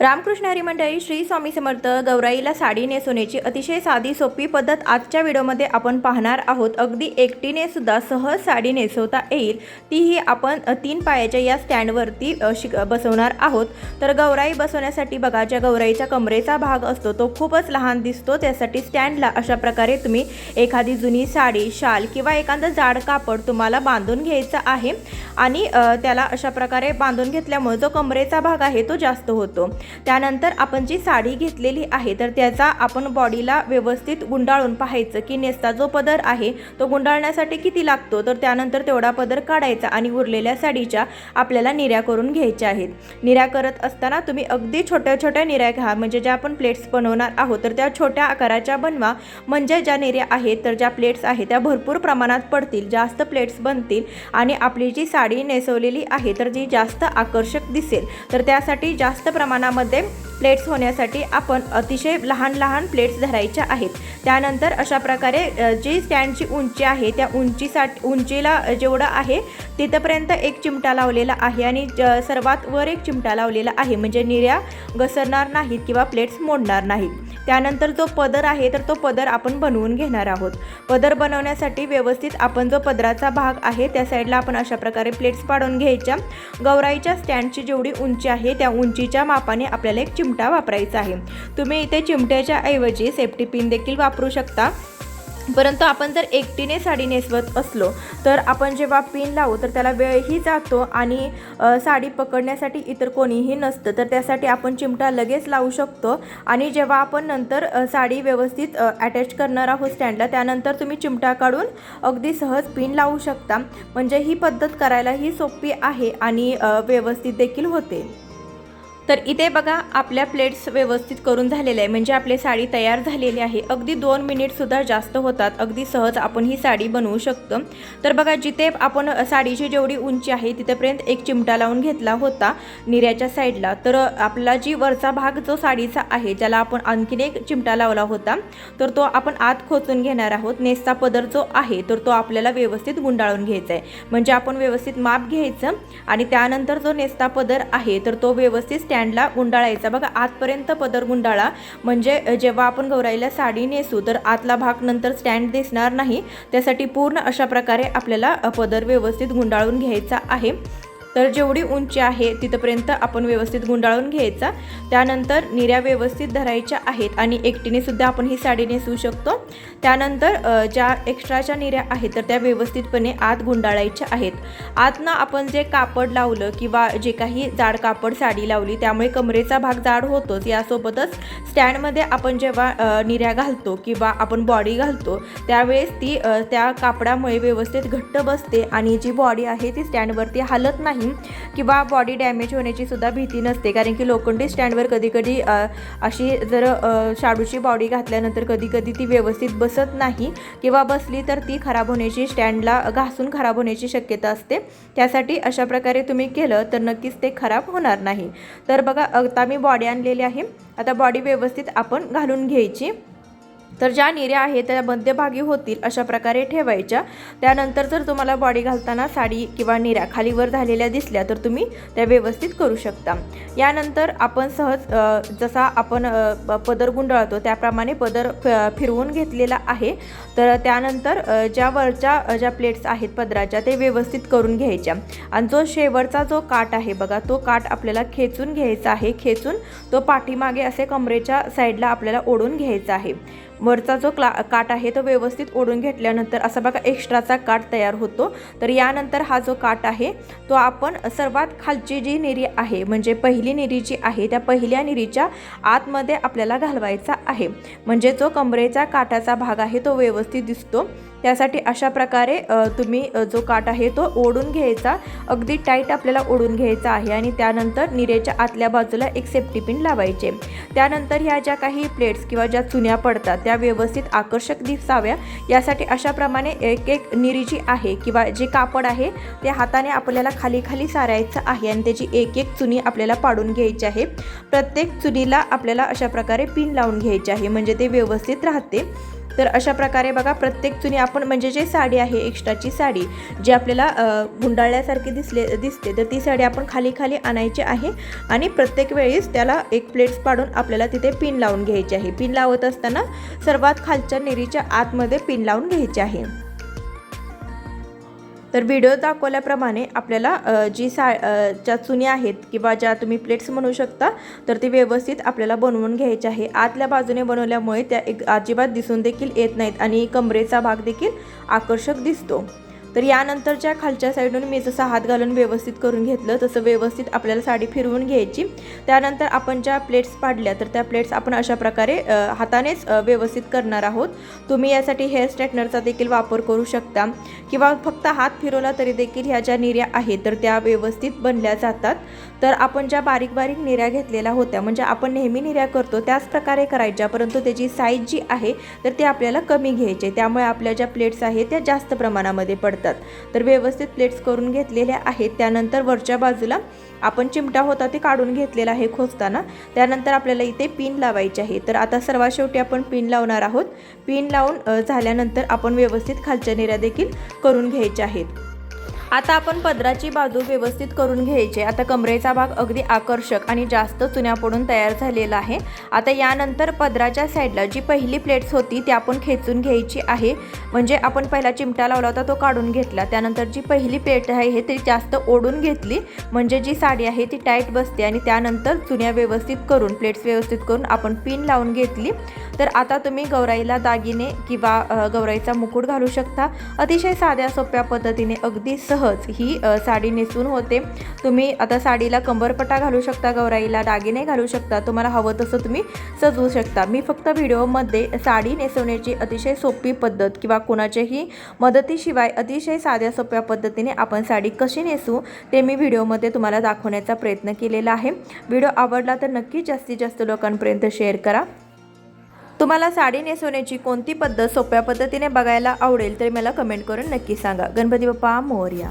रामकृष्ण हरिमंडळी श्री स्वामी समर्थ गौराईला साडी नेसवण्याची अतिशय साधी सोपी पद्धत आजच्या व्हिडिओमध्ये आपण पाहणार आहोत. अगदी एकटीने सुद्धा सहज साडी नेसवता येईल. तीही आपण तीन पायाच्या या स्टँडवरती शिक बसवणार आहोत. तर गौराई बसवण्यासाठी बघा ज्या गौराईच्या कमरेचा भाग असतो तो खूपच लहान दिसतो. त्यासाठी स्टँडला अशा प्रकारे तुम्ही एखादी जुनी साडी शाल किंवा एखादं जाड कापड तुम्हाला बांधून घ्यायचं आहे. आणि त्याला अशा प्रकारे बांधून घेतल्यामुळे जो कमरेचा भाग आहे तो जास्त होतो. त्यानंतर आपण जी साडी घेतलेली आहे तर त्याचा आपण बॉडीला व्यवस्थित गुंडाळून पाहायचं की नेसता जो पदर आहे तो गुंडाळण्यासाठी किती लागतो? तर त्यानंतर तेवढा पदर काढायचा आणि उरलेल्या साडीच्या आपल्याला निऱ्या करून घ्यायच्या आहेत. निऱ्या करत असताना तुम्ही अगदी छोट्या छोट्या निऱ्या घ्या म्हणजे ज्या आपण प्लेट्स बनवणार आहोत तर त्या छोट्या आकाराच्या बनवा. म्हणजे ज्या निऱ्या आहेत तर ज्या प्लेट्स आहेत त्या भरपूर प्रमाणात पडतील जास्त प्लेट्स बनतील आणि आपली जी साडी नेसवलेली आहे तर जी जास्त आकर्षक दिसेल. तर त्यासाठी जास्त प्रमाणामध्ये प्लेट्स होण्यासाठी आपण अतिशय लहान लहान प्लेट्स धरायच्या आहेत. त्यानंतर अशा प्रकारे जी स्टँडची उंची आहे त्या उंचीसाठी उंचीला जेवढं आहे तिथंपर्यंत एक चिमटा लावलेला आहे आणि ज- सर्वात वर एक चिमटा लावलेला आहे. म्हणजे निर्या घसरणार नाहीत किंवा प्लेट्स मोडणार नाहीत. त्यानंतर जो पदर आहे तर तो पदर आपण बनवून घेणार आहोत. पदर बनवण्यासाठी व्यवस्थित आपण जो पदराचा भाग आहे त्या साईडला आपण अशा प्रकारे प्लेट्स पाडून घ्यायच्या. गौराईच्या स्टँडची जेवढी उंची आहे त्या उंचीच्या मापाने आपल्याला एक चिमटा वापरायचा आहे. तुम्ही इथे चिमट्याच्या ऐवजी सेफ्टी पिन देखील वापरू शकता. परंतु आपण जर एकटीने साडी नेसवत असलो तर आपण जेव्हा पिन लावू तर त्याला वेळही जातो आणि साडी पकडण्यासाठी इतर कोणीही नसतं. तर त्यासाठी आपण चिमटा लगेच लावू शकतो आणि जेव्हा आपण नंतर साडी व्यवस्थित अटॅच करणार आहोत स्टँडला त्यानंतर तुम्ही चिमटा काढून अगदी सहज पिन लावू शकता. म्हणजे ही पद्धत करायलाही सोपी आहे आणि व्यवस्थित देखील होते. तर इथे बघा आपल्या प्लेट्स व्यवस्थित करून झालेल्या आहे म्हणजे आपली साडी तयार झालेली आहे. अगदी दोन मिनिटसुद्धा जास्त होतात. अगदी सहज आपण ही साडी बनवू शकतो. तर बघा जिथे आपण साडीची जेवढी उंची आहे तिथेपर्यंत एक चिमटा लावून घेतला होता निर्याच्या साईडला. तर आपला जी वरचा भाग जो साडीचा आहे ज्याला आपण आणखीन एक चिमटा लावला होता तर तो आपण आत खोचून घेणार आहोत. नेसचा पदर जो आहे तर तो आपल्याला व्यवस्थित गुंडाळून घ्यायचा आहे. म्हणजे आपण व्यवस्थित माप घ्यायचं आणि त्यानंतर जो नेसता पदर आहे तर तो व्यवस्थित स्टँडला गुंडाळायचा. बघा आतपर्यंत पदर गुंडाळा. म्हणजे जेव्हा आपण गौराईला साडी नेसू तर आतला भाग नंतर स्टँड दिसणार नाही. त्यासाठी पूर्ण अशा प्रकारे आपल्याला पदर व्यवस्थित गुंडाळून घ्यायचा आहे. तर जेवढी उंची आहे तिथपर्यंत आपण व्यवस्थित गुंडाळून घ्यायचा. त्यानंतर निऱ्या व्यवस्थित धरायच्या आहेत आणि एकटीने सुद्धा आपण ही साडी नेसवू शकतो. त्यानंतर ज्या एक्स्ट्राच्या निऱ्या आहेत तर त्या व्यवस्थितपणे आत गुंडाळायच्या आहेत. आतनं आपण जे कापड लावलं किंवा जे काही जाड कापड साडी लावली त्यामुळे कमरेचा भाग जाड होतोच. यासोबतच स्टँडमध्ये आपण जेव्हा निऱ्या घालतो किंवा आपण बॉडी घालतो त्यावेळेस ती त्या कापडामुळे व्यवस्थित घट्ट बसते आणि जी बॉडी आहे ती स्टँडवरती हालत नाही. किंवा बॉडी डॅमेज होण्याची सुद्धा भीती नसते. कारण की लोखंडी स्टँडवर कधी कधी अशी जर शाडूची बॉडी घातल्यानंतर कधी कधी ती व्यवस्थित बसत नाही किंवा बसली तर ती खराब होण्याची स्टँडला घासून खराब होण्याची शक्यता असते. त्यासाठी अशा प्रकारे तुम्ही केलं तर नक्कीच ते खराब होणार नाही. तर बघा आता मी बॉडी आणलेली आहे. आता बॉडी व्यवस्थित आपण घालून घ्यायची. तर ज्या निर्या आहेत त्या मध्यभागी होतील अशा प्रकारे ठेवायच्या. त्यानंतर जर तुम्हाला बॉडी घालताना साडी किंवा निऱ्या खालीवर झालेल्या दिसल्या तर तुम्ही त्या व्यवस्थित करू शकता. यानंतर आपण सहज जसा आपण पदर गुंडाळतो त्याप्रमाणे पदर फ- फिरवून घेतलेला आहे. तर त्यानंतर ज्या वरच्या ज्या प्लेट्स आहेत पदराच्या ते व्यवस्थित करून घ्यायच्या. आणि जो शेवटचा जो काठ आहे बघा तो काठ आपल्याला खेचून घ्यायचा आहे. खेचून तो पाठीमागे असे कमरेच्या साईडला आपल्याला ओढून घ्यायचा आहे. वरचा जो क्ला काठ आहे तो व्यवस्थित ओढून घेतल्यानंतर असा बघा एक्स्ट्राचा काठ तयार होतो. तर यानंतर हा जो काठ आहे तो आपण सर्वात खालची जी निरी आहे म्हणजे पहिली निरी जी आहे त्या पहिल्या निरीच्या आतमध्ये आपल्याला घालवायचा आहे. म्हणजे जो कमरेचा काठाचा भाग आहे तो व्यवस्थित दिसतो. त्यासाठी अशा प्रकारे तुम्ही जो काठ आहे तो ओढून घ्यायचा. अगदी टाईट आपल्याला ओढून घ्यायचा आहे आणि त्यानंतर निरेच्या आतल्या बाजूला एक सेफ्टी पिन लावायचे. त्यानंतर ह्या ज्या काही प्लेट्स किंवा ज्या चुन्या पडतात त्या व्यवस्थित आकर्षक दिसाव्या. यासाठी अशाप्रमाणे एक एक निरी जी आहे किंवा जे कापड आहे ते हाताने आपल्याला खाली खाली सारायचं आहे आणि त्याची एक एक चुनी आपल्याला पाडून घ्यायची आहे. प्रत्येक चुनीला आपल्याला अशा प्रकारे पिन लावून घ्यायची आहे म्हणजे ते व्यवस्थित राहते. तर अशा प्रकारे बघा प्रत्येक चुनी आपण म्हणजे जे साडी आहे एक्स्ट्राची साडी जी आपल्याला गुंडाळल्यासारखी दिसले दिसते तर ती साडी आपण खाली खाली आणायची आहे आणि प्रत्येक वेळेस त्याला एक प्लेट्स पाडून आपल्याला तिथे पिन लावून घ्यायची आहे. पिन लावत असताना सर्वात खालच्या नेरीच्या आतमध्ये पिन लावून घ्यायची आहे. तर व्हिडिओ दाखवल्याप्रमाणे आपल्याला जी सा ज्या चुनी आहेत किंवा ज्या तुम्ही प्लेट्स म्हणू शकता तर ते व्यवस्थित आपल्याला बनवून घ्यायचे आहे. आतल्या बाजूने बनवल्यामुळे त्या एक अजिबात दिसून देखील येत नाहीत आणि कमरेचा भाग देखील आकर्षक दिसतो. तर यानंतरच्या खालच्या साईडून मी जसं हात घालून व्यवस्थित करून घेतलं तसं व्यवस्थित आपल्याला साडी फिरवून घ्यायची. त्यानंतर आपण ज्या प्लेट्स पाडल्या तर त्या प्लेट्स आपण अशा प्रकारे हातानेच व्यवस्थित करणार आहोत. तुम्ही यासाठी हेअर स्ट्रेटनरचा देखील वापर करू शकता किंवा फक्त हात फिरवला तरी देखील ह्या ज्या निर्या आहेत तर त्या व्यवस्थित बनल्या जातात. तर आपण ज्या बारीक बारीक निर्या घेतलेल्या होत्या म्हणजे आपण नेहमी निर्या करतो त्याच प्रकारे करायच्या परंतु त्याची साईज जी आहे तर ती आपल्याला कमी घ्यायची त्यामुळे आपल्या ज्या प्लेट्स आहेत त्या जास्त प्रमाणामध्ये पडतात. तर व्यवस्थित प्लेट्स करून घेतलेल्या आहेत. त्यानंतर वरच्या बाजूला आपण चिमटा होता ते काढून घेतलेला आहे खोचताना त्यानंतर आपल्याला इथे पिन लावायची आहे. तर आता सर्वात शेवटी आपण पिन लावणार आहोत. पिन लावून झाल्यानंतर आपण व्यवस्थित खालच्या निर्या देखील करून घ्यायच्या आहेत. आता आपण पदराची बाजू व्यवस्थित करून घ्यायची. आता कमरेचा भाग अगदी आकर्षक आणि जास्त चुन्या पडून तयार झालेला आहे. आता यानंतर पदराच्या साईडला जी पहिली प्लेट्स होती ती आपण खेचून घ्यायची आहे. म्हणजे आपण पहिला चिमटा लावला होता तो काढून घेतला. त्यानंतर जी पहिली प्लेट आहे हे ती जास्त ओढून घेतली. म्हणजे जी साडी आहे ती टाईट बसते आणि त्यानंतर चुन्या व्यवस्थित करून प्लेट्स व्यवस्थित करून आपण पिन लावून घेतली. तर आता तुम्ही गौराईला दागिने किंवा गौराईचा मुकुट घालू शकता. अतिशय साध्या सोप्या पद्धतीने अगदी सह सहज ही साडी नेसून होते. तुम्ही आता साडीला कंबरपट्टा घालू शकता गौराईला दागिने घालू शकता तुम्हाला हवं तसं तुम्ही सजवू शकता. मी फक्त व्हिडिओमध्ये साडी नेसवण्याची अतिशय सोपी पद्धत किंवा कोणाच्याही मदतीशिवाय अतिशय साध्या सोप्या पद्धतीने आपण साडी कशी नेसू ते मी व्हिडिओमध्ये तुम्हाला दाखवण्याचा प्रयत्न केलेला आहे. व्हिडिओ आवडला तर नक्कीच जास्तीत जास्त लोकांपर्यंत शेअर करा. तुम्हाला साडी नेसवण्याची कोणती पद्धत सोप्या पद्धतीने बघायला आवडेल तरी मला कमेंट करून नक्की सांगा. गणपती बाप्पा मोर्या.